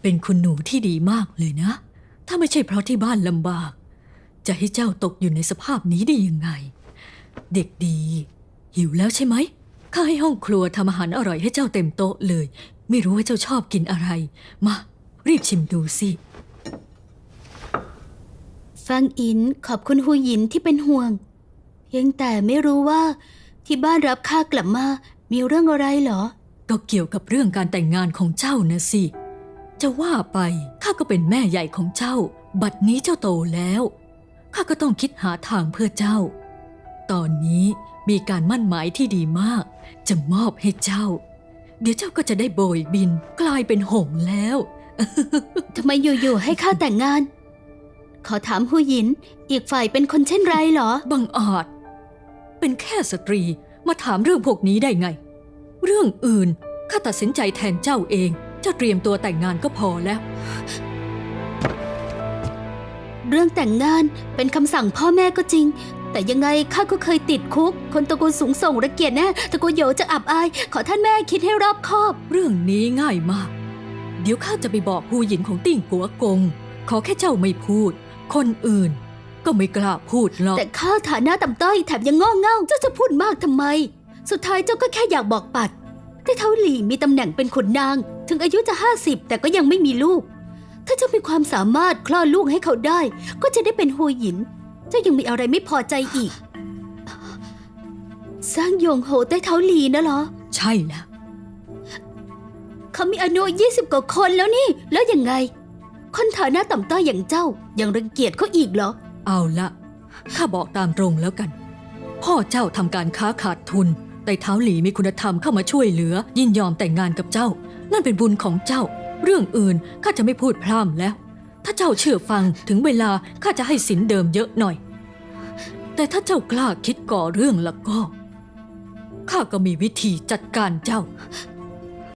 เป็นคุณหนูที่ดีมากเลยนะ ถ้าไม่ใช่เพราะที่บ้านลำบาก จะให้เจ้าตกอยู่ในสภาพนี้ได้ยังไง เด็กดี หิวแล้วใช่ไหม ข้าให้ห้องครัวทำอาหารอร่อยให้เจ้าเต็มโต๊ะเลย ไม่รู้ว่าเจ้าชอบกินอะไร มา รีบชิมดูสิฟังอินขอบคุณฮูหยินที่เป็นห่วง เพียงแต่ไม่รู้ว่า ที่บ้านรับข้ากลับมา มีเรื่องอะไรเหรอ ก็เกี่ยวกับเรื่องการแต่งงานของเจ้านะสิ จะว่าไปข้าก็เป็นแม่ใหญ่ของเจ้า บัดนี้เจ้าโตแล้ว ข้าก็ต้องคิดหาทางเพื่อเจ้า ตอนนี้มีการมั่นหมายที่ดีมาก จะมอบให้เจ้า เดี๋ยวเจ้าก็จะได้โบยบิน กลายเป็นหงส์แล้วทำไมอยู่ๆให้ข้าแต่งงาน ขอถามฮูหยิน อีกฝ่ายเป็นคนเช่นไรเหรอ บังอาจ เป็นแค่สตรีมาถามเรื่องพวกนี้ได้ไง เรื่องอื่นข้าตัดสินใจแทนเจ้าเอง เจ้าเตรียมตัวแต่งงานก็พอแล้ว เรื่องแต่งงานเป็นคำสั่งพ่อแม่ก็จริง แต่ยังไงข้าก็เคยติดคุก คนตระกูลสูงส่งระเกียจแน่ตระกูลโหยวจะอับอาย ขอท่านแม่คิดให้รอบคอบ เรื่องนี้ง่ายมาก เดี๋ยวข้าจะไปบอกผู้หญิงของติ่งกัวกง ขอแค่เจ้าไม่พูด คนอื่น ก็ไม่กล้าพูดหรอก แต่ข้าฐานะต่ำต้อยแถมยังโง่เง่าเจ้าจะพูดมากทำไม สุดท้ายเจ้าก็แค่อยากบอกปัด แต่เท่าหลี่มีตำแหน่งเป็นขุนนาง ถึงอายุจะห้าสิบแต่ก็ยังไม่มีลูก ถ้าเจ้ามีความสามารถคลอดลูกให้เขาได้ ก็จะได้เป็นฮูหยิน เจ้ายังมีอะไรไม่พอใจอีก สร้างโยงโหใต้เท้าหลีนะเหรอ ใช่แล้วเขามีอนุยี่สิบกว่าคนแล้วนี่ แล้วยังไง คนฐานะต่ำต้อยอย่างเจ้ายังรังเกียจเขาอีกเหรอ เอาละข้าบอกตามตรงแล้วกัน พ่อเจ้าทำการค้าขาดทุน แต่เท้าหลีมีคุณธรรมเข้ามาช่วยเหลือ ยินยอมแต่งงานกับเจ้า นั่นเป็นบุญของเจ้า เรื่องอื่นข้าจะไม่พูดพร่ำแล้ว ถ้าเจ้าเชื่อฟังถึงเวลาข้าจะให้สินเดิมเยอะหน่อย แต่ถ้าเจ้ากล้าคิดก่อเรื่องแล้วก็ข้าก็มีวิธีจัดการเจ้า